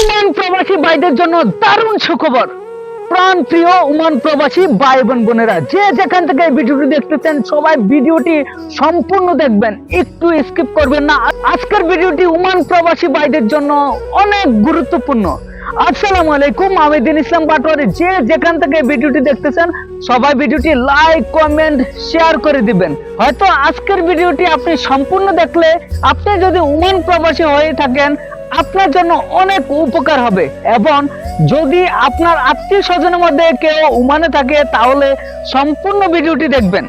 উমান প্রবাসী ভাইদের জন্য দারুণ সুখবর। প্রাণ প্রিয় উমান প্রবাসী ভাই বোন বোনেরা, যে যেখান থেকে ভিডিওটি দেখতেছেন, সবাই ভিডিওটি সম্পূর্ণ দেখবেন, একটু স্কিপ করবেন না। আজকের ভিডিওটি উমান প্রবাসী ভাইদের জন্য অনেক গুরুত্বপূর্ণ। আসসালামু আলাইকুম, আমি দিন ইসলাম পাটোয়ারি। যে যেখান থেকে ভিডিওটি দেখতেছেন, সবাই ভিডিওটি লাইক কমেন্ট শেয়ার করে দিবেন। হয়তো আজকের ভিডিওটি আপনি সম্পূর্ণ দেখলে, আপনি যদি উমান প্রবাসী হয়ে থাকেন আপনার জন্য অনেক উপকার হবে। এবং যদি আপনার আত্মীয় স্বজনের মধ্যে কেউ উমানে থাকে, তাহলে সম্পূর্ণ ভিডিওটি দেখবেন।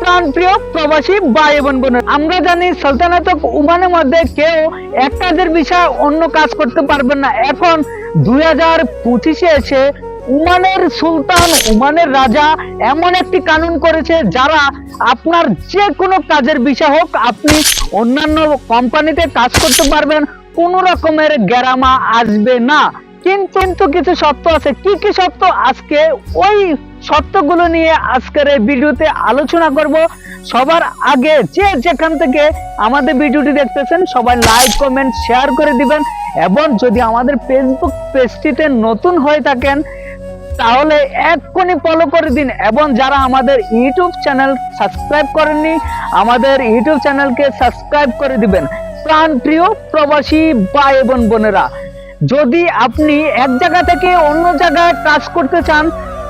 প্রাণ প্রিয় প্রবাসী ভাই বোন বোনের, আমরা জানি সালতানাত উমানের মধ্যে কেউ এক কাজের বিষয় অন্য কাজ করতে পারবেন না। এখন দুই হাজার পঁচিশে এসে উমানের সুলতান, উমানের রাজা এমন একটি কানুন করেছে যারা আপনার যে কোনো কাজের বিষয় হোক, আপনি অন্যান্য কোম্পানিতে কাজ করতে পারবেন কোনো রকমের গ্যারামা আসবে না। কিন্তু কিছু সত্য আছে। কি কি সত্য আজকে ওই সত্যগুলো নিয়ে আজকের এই ভিডিওতে আলোচনা করব। সবার আগে যে যেখান থেকে আমাদের ভিডিওটি দেখতেছেন, সবাই লাইক কমেন্ট শেয়ার করে দিবেন। এবং যদি আমাদের ফেসবুক পেজটিতে নতুন হয়ে থাকেন, তাহলে এক্ষুনি ফলো করে দিন। এবং যারা আমাদের ইউটিউব চ্যানেল সাবস্ক্রাইব করেননি, আমাদের ইউটিউব চ্যানেলকে সাবস্ক্রাইব করে দিবেন। প্রাণ প্রিয় প্রবাসী ভাই এবং বোনেরা, যদি আপনি এক জায়গা থেকে অন্য জায়গায় কাজ করতে চান,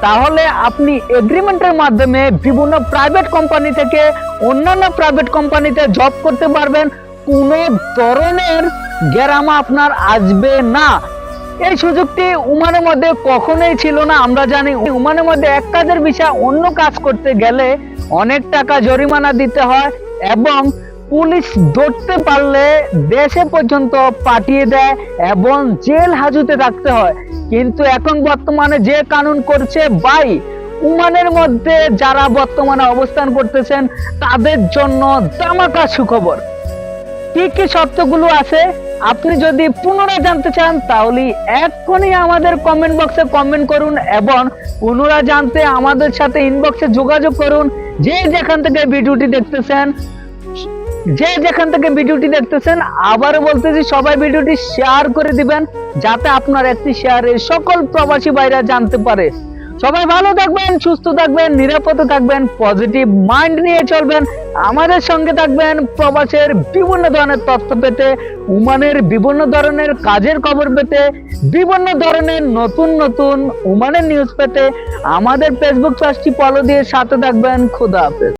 তাহলে আপনি এগ্রিমেন্টের মাধ্যমে বিভিন্ন প্রাইভেট কোম্পানি থেকে অন্যান্য প্রাইভেট কোম্পানিতে জব করতে পারবেন। কোনো ধরনের গ্যারামা আপনার আসবে না। এই সুযোগটি উমানের মধ্যে কখনোই ছিল না, আমরা জানি। উমানের মধ্যে এক কাজের বিষয় অন্য কাজ করতে গেলে অনেক টাকা জরিমানা দিতে হয় এবং পুলিশ ধরতে পারলে দেশে পর্যন্ত পাঠিয়ে দেয় এবং জেল হাজতে রাখতে হয়। কিন্তু এখন বর্তমানে যে কানুন করছে বাই উমানের মধ্যে যারা বর্তমানে অবস্থান করতেছেন, তাদের জন্য দামাকা সুখবর। কি কি শর্তগুলো আছে? আপনি যদি পুনরায় জানতে চান, তাহলে এক্ষুনি আমাদের কমেন্ট বক্সে কমেন্ট করুন এবং পুনরায় জানতে আমাদের সাথে ইনবক্সে যোগাযোগ করুন। যে যেখান থেকে ভিডিওটি দেখতেছেন যে যেখান থেকে ভিডিওটি দেখতেছেন, আবারও বলতেছি, সবাই ভিডিওটি শেয়ার করে দিবেন, যাতে আপনার একটি শেয়ারে সকল প্রবাসী ভাইরা জানতে পারে। সবাই ভালো থাকবেন, সুস্থ থাকবেন, নিরাপদে থাকবেন পজিটিভ মাইন্ড নিয়ে চলবেন, আমাদের সঙ্গে থাকবেন প্রবাসের বিভিন্ন ধরনের তথ্য পেতে, উমানের বিভিন্ন ধরনের কাজের খবর পেতে, বিভিন্ন ধরনের নতুন নতুন উমানের নিউজ পেতে, আমাদের ফেসবুক পেজটি ফলো দিয়ে সাথে থাকবেন, খুদা হাফেজ।